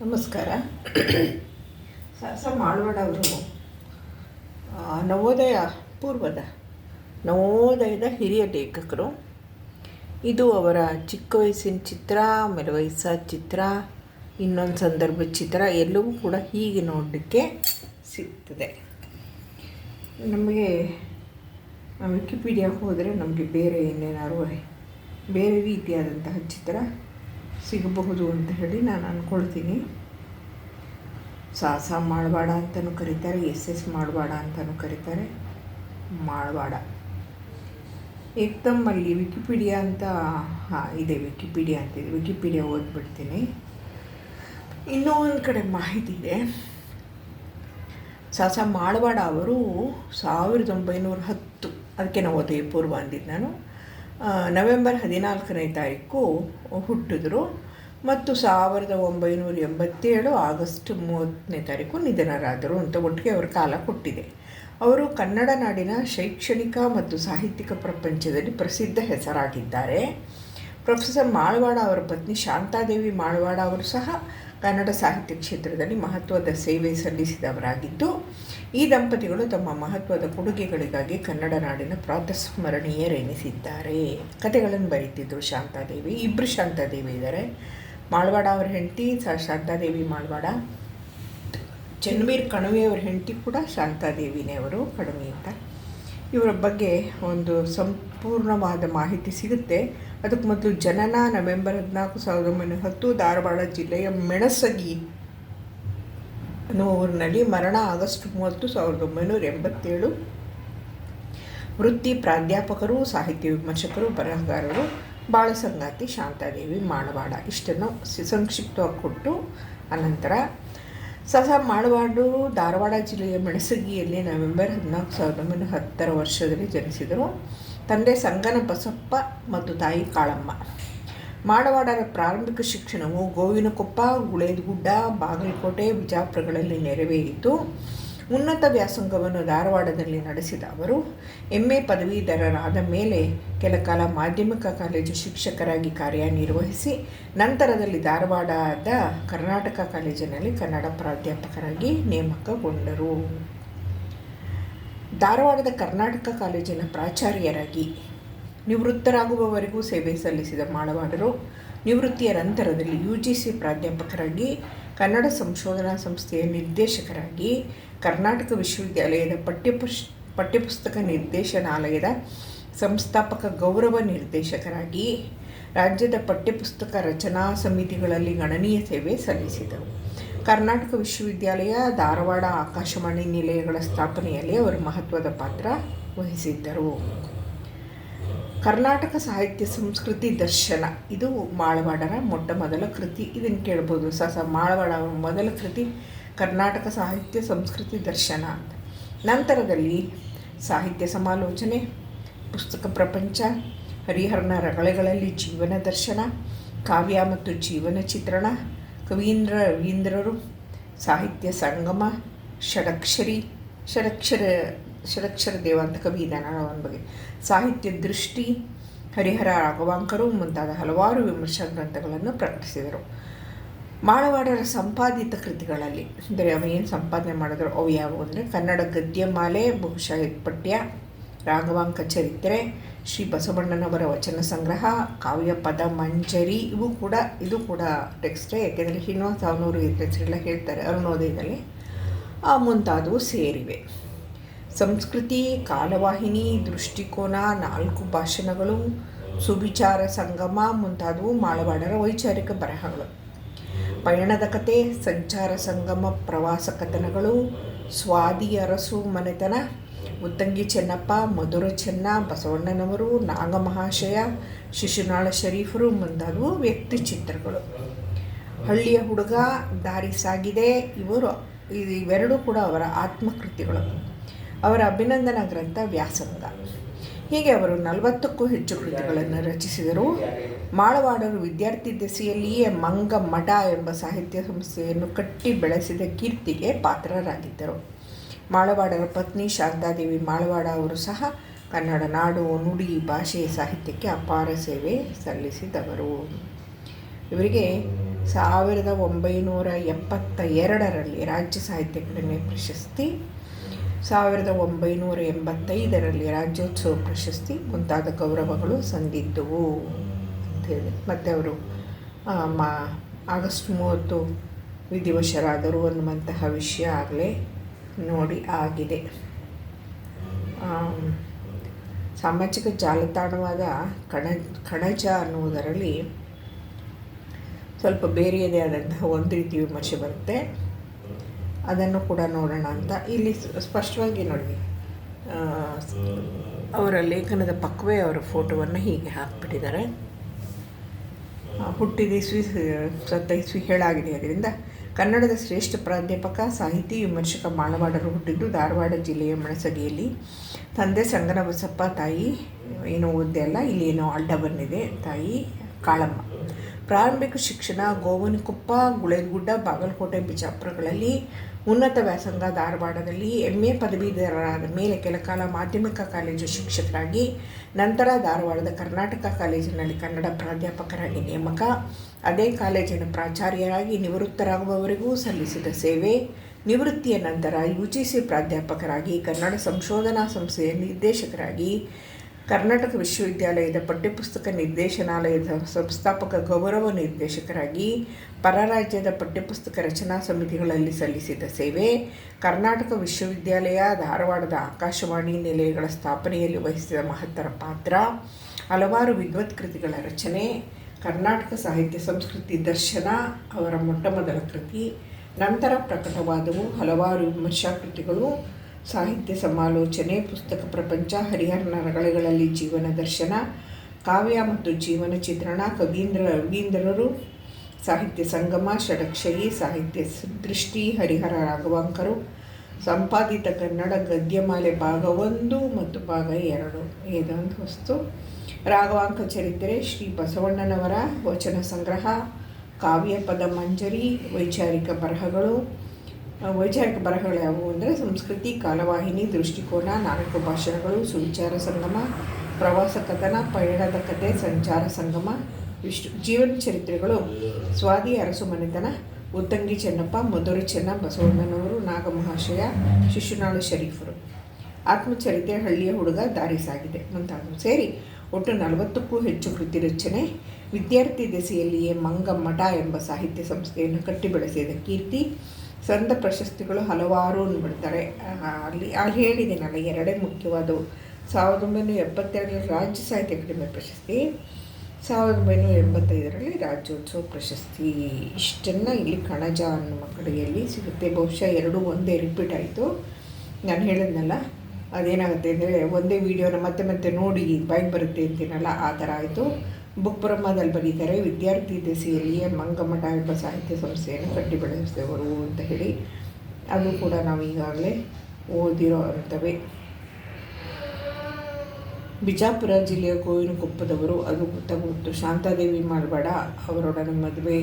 ನಮಸ್ಕಾರ. ಸಹಸ ಅವರು. ನವೋದಯ, ಪೂರ್ವದ, ನವೋದಯದ ಹಿರಿಯ ಲೇಖಕರು. ಇದು ಅವರ ಚಿಕ್ಕ ವಯಸ್ಸಿನ ಚಿತ್ರ ಆಮೇಲೆ ವಯಸ್ಸಾದ ಚಿತ್ರ, ಇನ್ನೊಂದು ಸಂದರ್ಭದ ಚಿತ್ರ, ಎಲ್ಲವೂ ಕೂಡ ಹೀಗೆ ನೋಡಲಿಕ್ಕೆ ಸಿಗ್ತದೆ. ನಮಗೆ ವಿಕಿಪೀಡಿಯಾಗೆ ಹೋದರೆ ನಮಗೆ ಬೇರೆ ಏನೇನಾದ್ರು, ಬೇರೆ ರೀತಿಯಾದಂತಹ ಚಿತ್ರ ಸಿಗಬಹುದು ಅಂತ ಹೇಳಿ ನಾನು ಅಂದ್ಕೊಳ್ತೀನಿ ಸಾಹಸ ಮಾಡಬಾಡ ಅಂತಲೂ ಕರೀತಾರೆ, ಎಸ್ ಎಸ್ ಮಾಡಬಾಡ ಅಂತಲೂ ಕರೀತಾರೆ, ಮಾಡಬೇಡ. ಏಕ್ದಮ್ ಅಲ್ಲಿ ವಿಕಿಪೀಡಿಯಾ ಅಂತ, ಹಾಂ, ಇದೆ, ವಿಕಿಪೀಡಿಯಾ ಅಂತಿದೆ ವಿಕಿಪೀಡಿಯಾ ಓದ್ಬಿಡ್ತೀನಿ. ಇನ್ನೂ ಒಂದು ಕಡೆ ಮಾಹಿತಿ ಇದೆ. ಸಾಹಸ ಮಾಡಬೇಡ ಅವರು ಸಾವಿರದ ಒಂಬೈನೂರ ಹತ್ತು. ಅದಕ್ಕೆ ನಾವು ಉದಯಪೂರ್ವ ಪೂರ್ವ ಅಂದಿದ್ದು ನಾನು. ನವೆಂಬರ್ ಹದಿನಾಲ್ಕನೇ ತಾರೀಕು ಹುಟ್ಟಿದ್ರು. ಮತ್ತು ಸಾವಿರದ ಒಂಬೈನೂರ ಎಂಬತ್ತೇಳು ಆಗಸ್ಟ್ ಮೂವತ್ತನೇ ತಾರೀಕು ನಿಧನರಾದರು ಅಂತ ಒಟ್ಟಿಗೆ ಅವರ ಕಾಲ ಕೊಟ್ಟಿದೆ. ಅವರು ಕನ್ನಡ ನಾಡಿನ ಶೈಕ್ಷಣಿಕ ಮತ್ತು ಸಾಹಿತ್ಯಿಕ ಪ್ರಪಂಚದಲ್ಲಿ ಪ್ರಸಿದ್ಧ ಹೆಸರಾಗಿದ್ದಾರೆ. ಪ್ರೊಫೆಸರ್ ಮಾಳ್ವಾಡ ಅವರ ಪತ್ನಿ ಶಾಂತಾದೇವಿ ಮಾಳ್ವಾಡ ಅವರು ಸಹ ಕನ್ನಡ ಸಾಹಿತ್ಯ ಕ್ಷೇತ್ರದಲ್ಲಿ ಮಹತ್ವದ ಸೇವೆ ಸಲ್ಲಿಸಿದವರಾಗಿದ್ದು, ಈ ದಂಪತಿಗಳು ತಮ್ಮ ಮಹತ್ವದ ಕೊಡುಗೆಗಳಿಗಾಗಿ ಕನ್ನಡ ನಾಡಿನ ಪ್ರಾತಸ್ಮರಣೀಯರೆನಿಸಿದ್ದಾರೆ. ಕಥೆಗಳನ್ನು ಬರೀತಿದ್ರು ಶಾಂತಾದೇವಿ. ಇಬ್ಬರು ಶಾಂತಾದೇವಿ ಇದ್ದಾರೆ ಮಾಳ್ವಾಡ ಅವರ ಹೆಂಡತಿ ಶಾಂತಾದೇವಿ ಮಾಳ್ವಾಡ. ಕಣವಿ ಅವರ ಹೆಂಡತಿ ಕೂಡ ಶಾಂತಾದೇವಿನೇ ಅವರು ಕಡಿಮೆ ಅಂತ. ಇವರ ಬಗ್ಗೆ ಒಂದು ಸಂಪೂರ್ಣವಾದ ಮಾಹಿತಿ ಸಿಗುತ್ತೆ. ಅದಕ್ಕೆ ಮೊದಲು ಜನನ, ನವೆಂಬರ್ ಹದಿನಾಲ್ಕು ಸಾವಿರದ ಒಂಬೈನೂರ ಹತ್ತು, ಧಾರವಾಡ ಜಿಲ್ಲೆಯ ಮೆಣಸಗಿ ಅನ್ನುವ ಊರಿನಲ್ಲಿ ಮರಣ ಆಗಸ್ಟ್ ಮೂವತ್ತು ಸಾವಿರದ ಒಂಬೈನೂರ ಎಂಬತ್ತೇಳು. ವೃತ್ತಿ ಪ್ರಾಧ್ಯಾಪಕರು, ಸಾಹಿತ್ಯ ವಿಮರ್ಶಕರು, ಬರಹಗಾರರು ಬಾಳಸಂಗಾತಿ ಶಾಂತಾದೇವಿ ಮಾಡವಾಡ ಇಷ್ಟನ್ನು ಸಂಕ್ಷಿಪ್ತವಾಗಿ ಕೊಟ್ಟು ಅನಂತರ ಸಹ ಮಾಡವಾಡು ಧಾರವಾಡ ಜಿಲ್ಲೆಯ ಮೆಣಸಗಿಯಲ್ಲಿ ನವೆಂಬರ್ ಹದಿನಾಲ್ಕು ಸಾವಿರದ ಒಂಬೈನೂರ ಹತ್ತರ ವರ್ಷದಲ್ಲಿ ಜನಿಸಿದರು. ತಂದೆ ಸಂಗನ ಬಸಪ್ಪ ಮತ್ತು ತಾಯಿ ಕಾಳಮ್ಮ. ಮಾಡವಾಡರ ಪ್ರಾರಂಭಿಕ ಶಿಕ್ಷಣವು ಗೋವಿನಕೊಪ್ಪ, ಗುಳೇದಗುಡ್ಡ, ಬಾಗಲಕೋಟೆ, ಬಿಜಾಪುರಗಳಲ್ಲಿ ನೆರವೇರಿತು. ಉನ್ನತ ವ್ಯಾಸಂಗವನ್ನು ಧಾರವಾಡದಲ್ಲಿ ನಡೆಸಿದ ಅವರು, ಎಂ ಎ ಪದವೀಧರರಾದ ಮೇಲೆ ಕೆಲ ಕಾಲ ಮಾಧ್ಯಮಿಕ ಕಾಲೇಜು ಶಿಕ್ಷಕರಾಗಿ ಕಾರ್ಯನಿರ್ವಹಿಸಿ, ನಂತರದಲ್ಲಿ ಧಾರವಾಡದ ಕರ್ನಾಟಕ ಕಾಲೇಜಿನಲ್ಲಿ ಕನ್ನಡ ಪ್ರಾಧ್ಯಾಪಕರಾಗಿ ನೇಮಕಗೊಂಡರು. ಧಾರವಾಡದ ಕರ್ನಾಟಕ ಕಾಲೇಜಿನ ಪ್ರಾಚಾರ್ಯರಾಗಿ ನಿವೃತ್ತರಾಗುವವರೆಗೂ ಸೇವೆ ಸಲ್ಲಿಸಿದ ಮಾಳವಾಡರು ನಿವೃತ್ತಿಯ ನಂತರದಲ್ಲಿ ಯು ಜಿ ಸಿ ಪ್ರಾಧ್ಯಾಪಕರಾಗಿ, ಕನ್ನಡ ಸಂಶೋಧನಾ ಸಂಸ್ಥೆಯ ನಿರ್ದೇಶಕರಾಗಿ, ಕರ್ನಾಟಕ ವಿಶ್ವವಿದ್ಯಾಲಯದ ಪಠ್ಯಪುಷ್, ಪಠ್ಯಪುಸ್ತಕ ನಿರ್ದೇಶನಾಲಯದ ಸಂಸ್ಥಾಪಕ ಗೌರವ ನಿರ್ದೇಶಕರಾಗಿ, ರಾಜ್ಯದ ಪಠ್ಯಪುಸ್ತಕ ರಚನಾ ಸಮಿತಿಗಳಲ್ಲಿ ಗಣನೀಯ ಸೇವೆ ಸಲ್ಲಿಸಿದರು ಕರ್ನಾಟಕ ವಿಶ್ವವಿದ್ಯಾಲಯ ಧಾರವಾಡ ಆಕಾಶವಾಣಿ ನಿಲಯಗಳ ಸ್ಥಾಪನೆಯಲ್ಲಿ ಅವರು ಮಹತ್ವದ ಪಾತ್ರ ವಹಿಸಿದ್ದರು. ಕರ್ನಾಟಕ ಸಾಹಿತ್ಯ ಸಂಸ್ಕೃತಿ ದರ್ಶನ. ಇದು ಮಾಳವಾಡರ ಮೊಟ್ಟ ಮೊದಲ ಕೃತಿ. ಇದನ್ನು ಕೇಳ್ಬೋದು. ಸ ಮಾಳವಾಡ ಮೊದಲ ಕೃತಿ ಕರ್ನಾಟಕ ಸಾಹಿತ್ಯ ಸಂಸ್ಕೃತಿ ದರ್ಶನ ಅಂತ. ನಂತರದಲ್ಲಿ ಸಾಹಿತ್ಯ ಸಮಾಲೋಚನೆ, ಪುಸ್ತಕ ಪ್ರಪಂಚ, ಹರಿಹರನ ರಗಳೆಗಳಲ್ಲಿ ಜೀವನ ದರ್ಶನ, ಕಾವ್ಯ ಮತ್ತು ಜೀವನ ಚಿತ್ರಣ ಕವೀಂದ್ರ ರವೀಂದ್ರರು ಸಾಹಿತ್ಯ ಸಂಗಮ, ಷಡಕ್ಷರಿ, ಷಡಕ್ಷರ ಷಡಕ್ಷರ ದೇವ ಅಂತ ಕವಿ ಇದ್ದಾನೆ ಅವನ ಬಗ್ಗೆ. ಸಾಹಿತ್ಯ ದೃಷ್ಟಿ, ಹರಿಹರ ರಾಘವಾಂಕರು ಮುಂತಾದ ಹಲವಾರು ವಿಮರ್ಶಾ ಗ್ರಂಥಗಳನ್ನು ಪ್ರಕಟಿಸಿದರು. ಮಾಳವಾಡರ ಸಂಪಾದಿತ ಕೃತಿಗಳಲ್ಲಿ ಅಂದರೆ ಅವ ಏನು ಸಂಪಾದನೆ ಮಾಡಿದ್ರು? ಅವು ಯಾವುವು ಅಂದರೆ ಕನ್ನಡ ಗದ್ಯಮಾಲೆ, ಬಹುಶಃ ಪಠ್ಯ ರಾಘವಾಂಕ ಚರಿತ್ರೆ, ಶ್ರೀ ಬಸವಣ್ಣನವರ ವಚನ ಸಂಗ್ರಹ, ಕಾವ್ಯ, ಪದ, ಮಂಜರಿ, ಇವು ಕೂಡ, ಇದು ಕೂಡ ಟೆಕ್ಸ್ಟೇ ಯಾಕೆಂದರೆ ಶ್ರೀನಿವಾಸ ಅವನವರು ಹೆಸರೆಲ್ಲ ಹೇಳ್ತಾರೆ ಅರುಣೋದಯದಲ್ಲಿ. ಮುಂತಾದವು ಸೇರಿವೆ. ಸಂಸ್ಕೃತಿ, ಕಾಲವಾಹಿನಿ, ದೃಷ್ಟಿಕೋನ, ನಾಲ್ಕು ಭಾಷಣಗಳು, ಸುವಿಚಾರ ಸಂಗಮ, ಮುಂತಾದವು ಮಾಳವಾಡರ ವೈಚಾರಿಕ ಬರಹಗಳು. ಪಯಣದ ಕತೆ, ಸಂಚಾರ ಸಂಗಮ, ಪ್ರವಾಸ ಕಥನಗಳು, ಸ್ವಾದಿ ಅರಸು ಮನೆತನ ಮುತ್ತಂಗಿ ಚೆನ್ನಪ್ಪ, ಮಧುರ ಚೆನ್ನ, ಬಸವಣ್ಣನವರು, ನಾಗಮಹಾಶಯ, ಶಿಶುನಾಳ ಶರೀಫರು ಮುಂದಾದವು ವ್ಯಕ್ತಿ ಚಿತ್ರಗಳು. ಹಳ್ಳಿಯ ಹುಡುಗ, ದಾರಿ ಸಾಗಿದೆ, ಇವರು ಇವೆರಡೂ ಕೂಡ ಅವರ ಆತ್ಮಕೃತಿಗಳು. ಅವರ ಅಭಿನಂದನಾ ಗ್ರಂಥ ವ್ಯಾಸಂಗ. ಹೀಗೆ ಅವರು ನಲವತ್ತಕ್ಕೂ ಹೆಚ್ಚು ಕೃತಿಗಳನ್ನು ರಚಿಸಿದರು. ಮಾಳವಾಡರು ವಿದ್ಯಾರ್ಥಿ ದೆಸೆಯಲ್ಲಿಯೇ ಮಂಗ ಮಠ ಎಂಬ ಸಾಹಿತ್ಯ ಸಂಸ್ಥೆಯನ್ನು ಕಟ್ಟಿ ಬೆಳೆಸಿದ ಕೀರ್ತಿಗೆ ಪಾತ್ರರಾಗಿದ್ದರು. ಮಾಳವಾಡರ ಪತ್ನಿ ಶಾರದಾದೇವಿ ಮಾಳವಾಡ ಅವರು ಸಹ ಕನ್ನಡ ನಾಡು, ನುಡಿ ಭಾಷೆ ಸಾಹಿತ್ಯಕ್ಕೆ ಅಪಾರ ಸೇವೆ ಸಲ್ಲಿಸಿದವರು. ಇವರಿಗೆ ಸಾವಿರದ ಒಂಬೈನೂರ ಎಪ್ಪತ್ತ ಎರಡರಲ್ಲಿ ರಾಜ್ಯ ಸಾಹಿತ್ಯ ಅಕಾಡೆಮಿ ಪ್ರಶಸ್ತಿ, ಸಾವಿರದ ಒಂಬೈನೂರ ಎಂಬತ್ತೈದರಲ್ಲಿ ರಾಜ್ಯೋತ್ಸವ ಪ್ರಶಸ್ತಿ ಮುಂತಾದ ಗೌರವಗಳು ಸಂದಿದ್ದವು ಅಂಥೇಳಿ ಮತ್ತು ಅವರು ಮಾ, ಆಗಸ್ಟ್ ಮೂವತ್ತು ವಿಧಿವಶರಾದರು ಅನ್ನುವಂತಹ ವಿಷಯ ಆಗಲೇ ನೋಡಿ ಆಗಿದೆ. ಸಾಮಾಜಿಕ ಜಾಲತಾಣವಾದ ಕಣ, ಕಣಜ ಅನ್ನುವುದರಲ್ಲಿ ಸ್ವಲ್ಪ ಬೇರೆಯದೇ ಆದಂತಹ ಒಂದು ರೀತಿ ವಿಮರ್ಶೆ ಬರುತ್ತೆ. ಅದನ್ನು ಕೂಡ ನೋಡೋಣ ಅಂತ. ಇಲ್ಲಿ ಸ್ಪಷ್ಟವಾಗಿ ನೋಡಿ ಅವರ ಲೇಖನದ ಪಕ್ಕವೇ ಅವರ ಫೋಟೋವನ್ನು ಹೀಗೆ ಹಾಕಿಬಿಟ್ಟಿದ್ದಾರೆ. ಹುಟ್ಟಿದ ಇಸ್ವಿ ಸತ್ತ ಇಸ್ವಿ ಹೇಳಾಗಿದೆ ಅದರಿಂದ ಕನ್ನಡದ ಶ್ರೇಷ್ಠ ಪ್ರಾಧ್ಯಾಪಕ, ಸಾಹಿತಿ, ವಿಮರ್ಶಕ ಮಾಳವಾಡರು ಹುಟ್ಟಿದ್ದು ಧಾರವಾಡ ಜಿಲ್ಲೆಯ ಮಣಸಗಿಯಲ್ಲಿ ತಂದೆ ಸಂಗನ ಬಸಪ್ಪ ತಾಯಿ ಏನೋ ಓದ್ದೆ ಅಲ್ಲ, ಇಲ್ಲಿ ಏನೋ ಅಡ್ಡ ಬಂದಿದೆ, ತಾಯಿ ಕಾಳಮ್ಮ. ಪ್ರಾರಂಭಿಕ ಶಿಕ್ಷಣ ಗೋವನಕೊಪ್ಪ ಗುಳೇಗುಡ್ಡ ಬಾಗಲಕೋಟೆ, ಬಿಜಾಪುರಗಳಲ್ಲಿ ಉನ್ನತ ವ್ಯಾಸಂಗ ಧಾರವಾಡದಲ್ಲಿ ಎಂ ಎ ಪದವೀಧರರಾದ ಮೇಲೆ ಕೆಲಕಾಲ ಮಾಧ್ಯಮಿಕ ಕಾಲೇಜು ಶಿಕ್ಷಕರಾಗಿ, ನಂತರ ಧಾರವಾಡದ ಕರ್ನಾಟಕ ಕಾಲೇಜಿನಲ್ಲಿ ಕನ್ನಡ ಪ್ರಾಧ್ಯಾಪಕರಾಗಿ ನೇಮಕ ಅದೇ ಕಾಲೇಜಿನ ಪ್ರಾಚಾರ್ಯರಾಗಿ ನಿವೃತ್ತರಾಗುವವರೆಗೂ ಸಲ್ಲಿಸಿದ ಸೇವೆ, ನಿವೃತ್ತಿಯ ನಂತರ ಯು ಜಿ ಪ್ರಾಧ್ಯಾಪಕರಾಗಿ, ಕನ್ನಡ ಸಂಶೋಧನಾ ಸಂಸ್ಥೆಯ ನಿರ್ದೇಶಕರಾಗಿ, ಕರ್ನಾಟಕ ವಿಶ್ವವಿದ್ಯಾಲಯದ ಪಠ್ಯಪುಸ್ತಕ ನಿರ್ದೇಶನಾಲಯದ ಸಂಸ್ಥಾಪಕ ಗೌರವ ನಿರ್ದೇಶಕರಾಗಿ, ಪರರಾಜ್ಯದ ಪಠ್ಯಪುಸ್ತಕ ರಚನಾ ಸಮಿತಿಗಳಲ್ಲಿ ಸಲ್ಲಿಸಿದ ಸೇವೆ, ಕರ್ನಾಟಕ ವಿಶ್ವವಿದ್ಯಾಲಯ, ಧಾರವಾಡದ ಆಕಾಶವಾಣಿ ನಿಲಯಗಳ ಸ್ಥಾಪನೆಯಲ್ಲಿ ವಹಿಸಿದ ಮಹತ್ತರ ಪಾತ್ರ, ಹಲವಾರು ವಿದ್ವತ್ ಕೃತಿಗಳ ರಚನೆ ಕರ್ನಾಟಕ ಸಾಹಿತ್ಯ ಸಂಸ್ಕೃತಿ ದರ್ಶನ ಅವರ ಮೊಟ್ಟಮೊದಲ ಕೃತಿ, ನಂತರ ಪ್ರಕಟವಾದವು ಹಲವಾರು ವಿಮರ್ಶಾ ಕೃತಿಗಳು ಸಾಹಿತ್ಯ ಸಮಾಲೋಚನೆ, ಪುಸ್ತಕ ಪ್ರಪಂಚ ಹರಿಹರ ರಗಳೆಗಳಲ್ಲಿ ಜೀವನ ದರ್ಶನ, ಕಾವ್ಯ ಮತ್ತು ಜೀವನ ಚಿತ್ರಣ, ಕವೀಂದ್ರ, ರವೀಂದ್ರರು, ಸಾಹಿತ್ಯ ಸಂಗಮ ಷಡಕ್ಷರಿ ಸಾಹಿತ್ಯ ದೃಷ್ಟಿ ಹರಿಹರ ರಾಘವಾಂಕರು, ಸಂಪಾದಿತ ಕನ್ನಡ ಗದ್ಯಮಾಲೆ ಭಾಗ ಒಂದು ಮತ್ತು ಭಾಗ ಎರಡು. ಇದೊಂದು ವಸ್ತು? ರಾಘವಾಂಕ ಚರಿತ್ರೆ, ಶ್ರೀ ಬಸವಣ್ಣನವರ ವಚನ ಸಂಗ್ರಹ, ಕಾವ್ಯ ಪದ ಮಂಜರಿ, ವೈಚಾರಿಕ ಬರಹಗಳು. ವೈಚಾರಿಕ ಬರಹಗಳು ಯಾವುವು ಅಂದರೆ ಸಂಸ್ಕೃತಿ, ಕಾಲವಾಹಿನಿ, ದೃಷ್ಟಿಕೋನ ನಾಲ್ಕು ಭಾಷಣಗಳು, ಸುವಿಚಾರ ಸಂಗಮ, ಪ್ರವಾಸ ಕಥನ, ಪಯಣದ ಕಥೆ, ಸಂಚಾರ ಸಂಗಮ, ವಿಷ್ಣು, ಜೀವನ ಚರಿತ್ರೆಗಳು. ಸ್ವಾದಿ ಅರಸು ಮನೆತನ, ಉತ್ತಂಗಿ ಚೆನ್ನಪ್ಪ, ಮಧುರ ಚೆನ್ನ, ಬಸವಣ್ಣನವರು ನಾಗಮಹಾಶಯ ಶಿಶುನಾಳು ಶರೀಫರು. ಆತ್ಮಚರಿತ್ರೆ ಹಳ್ಳಿಯ ಹುಡುಗ ದಾರಿ ಸಾಗಿದೆ ಮುಂತಾದವು ಸೇರಿ ಒಟ್ಟು ನಲವತ್ತಕ್ಕೂ ಹೆಚ್ಚು ಕೃತಿ ರಚನೆ ವಿದ್ಯಾರ್ಥಿ ದೆಸೆಯಲ್ಲಿಯೇ ಮಂಗಮಠ ಎಂಬ ಸಾಹಿತ್ಯ ಸಂಸ್ಥೆಯನ್ನು ಕಟ್ಟಿ ಬೆಳೆಸಿದ ಕೀರ್ತಿ. ಸಂದ ಪ್ರಶಸ್ತಿಗಳು ಹಲವಾರು ಬಿಡ್ತಾರೆ ಅಲ್ಲಿ ಅಲ್ಲಿ ಹೇಳಿದ್ದೀನಲ್ಲ ಎರಡೇ ಮುಖ್ಯವಾದವು ಸಾವಿರದ ಒಂಬೈನೂರ ಎಪ್ಪತ್ತೆರಡರಲ್ಲಿ ರಾಜ್ಯ ಸಾಹಿತ್ಯ ಅಕಾಡೆಮಿ ಪ್ರಶಸ್ತಿ, ಸಾವಿರದ ಒಂಬೈನೂರ ಎಂಬತ್ತೈದರಲ್ಲಿ ರಾಜ್ಯೋತ್ಸವ ಪ್ರಶಸ್ತಿ. ಇಷ್ಟನ್ನು ಇಲ್ಲಿ ಕಣಜ ಅನ್ನುವ ಕಡೆಯಲ್ಲಿ ಸಿಗುತ್ತೆ. ಬಹುಶಃ ಎರಡೂ ಒಂದೇ ರಿಪೀಟ್ ಆಯಿತು. ನಾನು ಹೇಳಿದ್ನಲ್ಲ ಅದೇನಾಗುತ್ತೆ ಅಂದರೆ ಒಂದೇ ವಿಡಿಯೋನ ಮತ್ತೆ ಮತ್ತೆ ನೋಡಿ ಬೈಕ್ ಬರುತ್ತೆ ಅಂತೀನಲ್ಲ, ಆ ಥರ ಆಯಿತು. ಬುಕ್ ಬ್ರಹ್ಮದಲ್ಲಿ ಬರೀತಾರೆ, ವಿದ್ಯಾರ್ಥಿ ದೆಸೆಯಲ್ಲಿಯೇ ಮಂಗಮಠ ಎಂಬ ಸಾಹಿತ್ಯ ಸಂಸ್ಥೆಯನ್ನು ಕಟ್ಟಿ ಬೆಳೆಸಿದವರು ಅಂತ ಹೇಳಿ, ಅದು ಕೂಡ ನಾವು ಈಗಾಗಲೇ ಓದಿರೋ ಅಂಥವೇ. ಬಿಜಾಪುರ ಜಿಲ್ಲೆಯ ಗೋವಿನಕೊಪ್ಪದವರು ಅದು ಗೊತ್ತಾಗುತ್ತೆ ಶಾಂತಾದೇವಿ ಮಾಡಬೇಡ ಅವರೊಡನೆ ಮದುವೆ.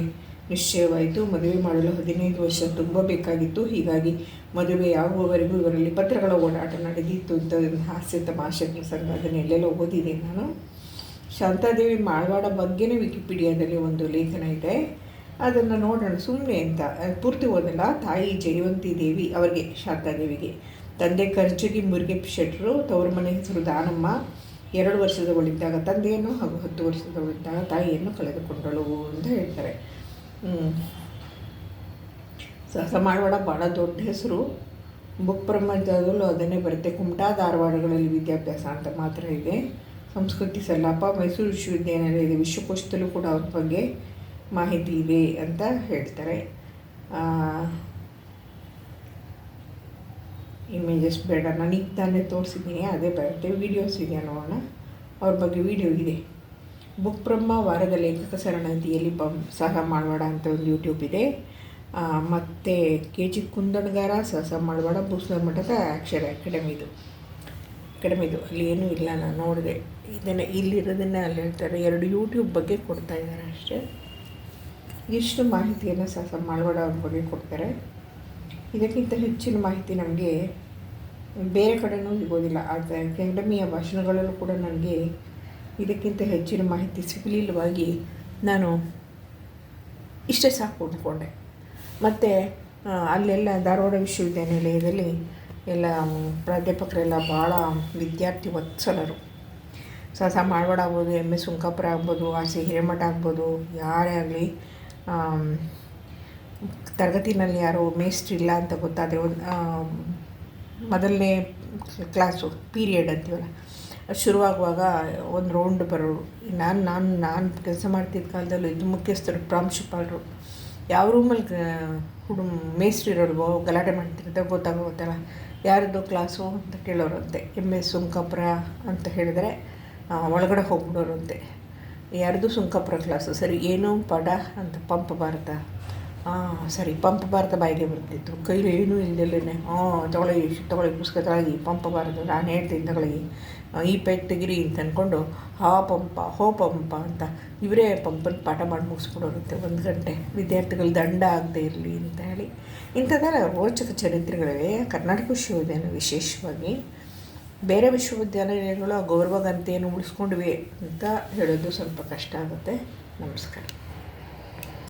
ನಿಶ್ಚಯವಾಯಿತು. ಮದುವೆ ಮಾಡಲು ಹದಿನೈದು ವರ್ಷ ತುಂಬಬೇಕಾಗಿತ್ತು ಹೀಗಾಗಿ ಮದುವೆಯಾಗುವವರೆಗೂ ಇವರಲ್ಲಿ ಪತ್ರಗಳ ಓಡಾಟ ನಡೆದಿತ್ತು ಅಂತ ಹಾಸ್ಯ ತಮಾಷೆ ಅದನ್ನು ಎಲ್ಲೆಲ್ಲ ಓದಿದ್ದೀನಿ ನಾನು. ಶಾಂತಾದೇವಿ ಮಾಳ್ವಾಡ ಬಗ್ಗೆನೇ ವಿಕಿಪೀಡಿಯಾದಲ್ಲಿ ಒಂದು ಲೇಖನ ಇದೆ. ಅದನ್ನು ನೋಡೋಣ. ಸುಮ್ಮನೆ ಅಂತ. ಪೂರ್ತಿ ಓದಲ್ಲ. ತಾಯಿ ಜಯವಂತಿ ದೇವಿ ಅವರಿಗೆ, ಶಾಂತಾದೇವಿಗೆ. ತಂದೆ ಖರ್ಚುಗಿ ಮುರುಗೆ ಶೆಟ್ರು, ತವರು ಮನೆ ಹೆಸರು ದಾನಮ್ಮ. ಎರಡು ವರ್ಷದವಳಿದ್ದಾಗ ತಂದೆಯನ್ನು ಹಾಗೂ ಹತ್ತು ವರ್ಷದವಳಿದ್ದಾಗ ತಾಯಿಯನ್ನು ಕಳೆದುಕೊಂಡಳು ಅಂತ ಹೇಳ್ತಾರೆ. ಸಹಸ ಮಾಡವಾಡ ಭಾಳ ದೊಡ್ಡ ಹೆಸರು. ಬುಕ್ ಪ್ರಮಾಣದಲ್ಲೂ ಅದನ್ನೇ ಬರುತ್ತೆ. ಕುಮಟಾ ಧಾರವಾಡಗಳಲ್ಲಿ ವಿದ್ಯಾಭ್ಯಾಸ ಅಂತ ಮಾತ್ರ ಇದೆ. ಸಂಸ್ಕೃತಿ ಸಲ್ಲಪ್ಪ ಮೈಸೂರು ವಿಶ್ವವಿದ್ಯಾನಿಲಯದ ವಿಶ್ವಕೋಶದಲ್ಲೂ ಕೂಡ ಅವ್ರ ಬಗ್ಗೆ ಮಾಹಿತಿ ಇದೆ ಅಂತ ಹೇಳ್ತಾರೆ. ಇಮೇಜಸ್ ಬೇಡ. ನನಗೆ ತಾನೇ ತೋರಿಸಿದ್ದೀನಿ. ಅದೇ ಬರುತ್ತೆ. ವೀಡಿಯೋಸ್ ಇದೆ ನೋಡೋಣ. ಅವ್ರ ಬಗ್ಗೆ ವೀಡಿಯೋ ಇದೆ. ಬುಕ್ ಬ್ರಹ್ಮ ವಾರದ ಲೇಖಕ ಸರಣತಿಯಲ್ಲಿ ಬ ಸಹ ಮಾಡಬೇಡ ಅಂತ ಒಂದು ಯೂಟ್ಯೂಬ್ ಇದೆ. ಮತ್ತು ಕೆ ಜಿ ಕುಂದಣಗಾರ ಸಹ ಮಾಡಬೇಡ ಬುಕ್ಸ ಮಠದ ಅಕ್ಷರ ಅಕಾಡೆಮಿದು ಅಕಾಡೆಮಿದು ಅಲ್ಲಿ ಏನೂ ಇಲ್ಲ, ನಾನು ನೋಡಿದೆ. ಇದನ್ನು ಇಲ್ಲಿರೋದನ್ನು ಅಲ್ಲಿ ಹೇಳ್ತಾರೆ. ಎರಡು ಯೂಟ್ಯೂಬ್ ಬಗ್ಗೆ ಕೊಡ್ತಾ ಇದ್ದಾರೆ ಅಷ್ಟೇ. ಇಷ್ಟು ಮಾಹಿತಿಯನ್ನು ಸಹ ಮಾಡಬೇಡ ಅವ್ರ ಬಗ್ಗೆ ಕೊಡ್ತಾರೆ. ಇದಕ್ಕಿಂತ ಹೆಚ್ಚಿನ ಮಾಹಿತಿ ನಮಗೆ ಬೇರೆ ಕಡೆಯೂ ಸಿಗೋದಿಲ್ಲ. ಆದರೆ ಅಕಾಡೆಮಿಯ ಭಾಷಣಗಳಲ್ಲೂ ಕೂಡ ನನಗೆ ಇದಕ್ಕಿಂತ ಹೆಚ್ಚಿನ ಮಾಹಿತಿ ಸಿಗಲಿಲ್ಲವಾಗಿ ನಾನು ಇಷ್ಟೇ ಸಾಕು ಅಂದ್ಕೊಂಡೆ. ಮತ್ತು ಅಲ್ಲೆಲ್ಲ ಧಾರವಾಡ ವಿಶ್ವವಿದ್ಯಾನಿಲಯದಲ್ಲಿ ಎಲ್ಲ ಪ್ರಾಧ್ಯಾಪಕರೆಲ್ಲ ಭಾಳ ವಿದ್ಯಾರ್ಥಿ ವತ್ಸಲರು. ಸ ಮಾಳ್ವಾಡ ಆಗ್ಬೋದು ಎಂ ಎಸ್. ಸುಂಕಾಪುರ ಆಗ್ಬೋದು, ಆರ್. ಸಿ. ಹಿರೇಮಠ ಆಗ್ಬೋದು, ಯಾರೇ ಆಗಲಿ ತರಗತಿನಲ್ಲಿ ಯಾರೋ ಮೇಷ್ಟ್ರಿಲ್ಲ ಅಂತ ಗೊತ್ತಾದರೆ ಒಂದು ಮೊದಲನೇ ಕ್ಲಾಸು ಪೀರಿಯಡ್ ಅಂತೀವಲ್ಲ ಶುರುವಾಗುವಾಗ ಒಂದು ರೌಂಡ್ ಬರೋರು. ನಾನು ನಾನು ನಾನು ಕೆಲಸ ಮಾಡ್ತಿದ್ದ ಕಾಲದಲ್ಲೂ ಇದು ಮುಖ್ಯಸ್ಥರು ಪ್ರಾಂಶುಪಾಲರು ಯಾವ ರೂಮಲ್ಲಿ ಹುಡು ಮೇಸ್ತ್ರಿ ಇರೋಲ್ವೋ ಗಲಾಟೆ ಮಾಡ್ತಿರೋದೆ ಗೊತ್ತಾಗೋಗುತ್ತಲ್ಲ ಯಾರದ್ದು ಕ್ಲಾಸು ಅಂತ ಕೇಳೋರಂತೆ ಎಂ ಎಸ್ ಸುಂಕಪುರ ಅಂತ ಹೇಳಿದರೆ ಒಳಗಡೆ ಹೋಗ್ಬಿಡೋರಂತೆ ಯಾರ್ದು ಸುಂಕಪುರ ಕ್ಲಾಸು ಸರಿ, ಏನು ಪಡ ಅಂತ ಪಂಪ್ ಭಾರತ ಹಾಂ ಸರಿ, ಪಂಪ ಭಾರತ ಬಾಯಿಗೆ ಬರ್ತಿತ್ತು. ಕೈಲಿ ಏನೂ ಇಲ್ದಲ್ಲೇ ಹಾಂ ತಗೊಳ್ಳಿ ತಗೊಳ್ಳಿ ಪುಸ್ತಕ ತಗೊಳ್ಳಿ, ಪಂಪ ಭಾರತ ನಾನು ಹೇಳ್ತೀನಿ ತಗೊಳ್ಳಿ. ಈ ಪೆಟ್ ತೆಗಿರಿ ಅಂತ ಅಂದ್ಕೊಂಡು ಹಾ ಪಂಪ, ಹೋ ಪಂಪ ಅಂತ ಇವರೇ ಪಂಪನ ಪಾಠ ಮಾಡಿ ಮುಗಿಸ್ಬಿಡೋರುತ್ತೆ ಒಂದು ಗಂಟೆ. ವಿದ್ಯಾರ್ಥಿಗಳು ದಂಡ ಆಗದೆ ಇರಲಿ ಅಂತ ಹೇಳಿ. ಇಂಥದ್ದೆಲ್ಲ ರೋಚಕ ಚರಿತ್ರೆಗಳಿವೆ ಕರ್ನಾಟಕ ವಿಶ್ವವಿದ್ಯಾಲಯ ವಿಶೇಷವಾಗಿ. ಬೇರೆ ವಿಶ್ವವಿದ್ಯಾಲಯಗಳು ಆ ಗೌರವ ಗಂತೆಯನ್ನು ಉಳಿಸ್ಕೊಂಡಿವೆ ಅಂತ ಹೇಳೋದು ಸ್ವಲ್ಪ ಕಷ್ಟ ಆಗುತ್ತೆ. ನಮಸ್ಕಾರ.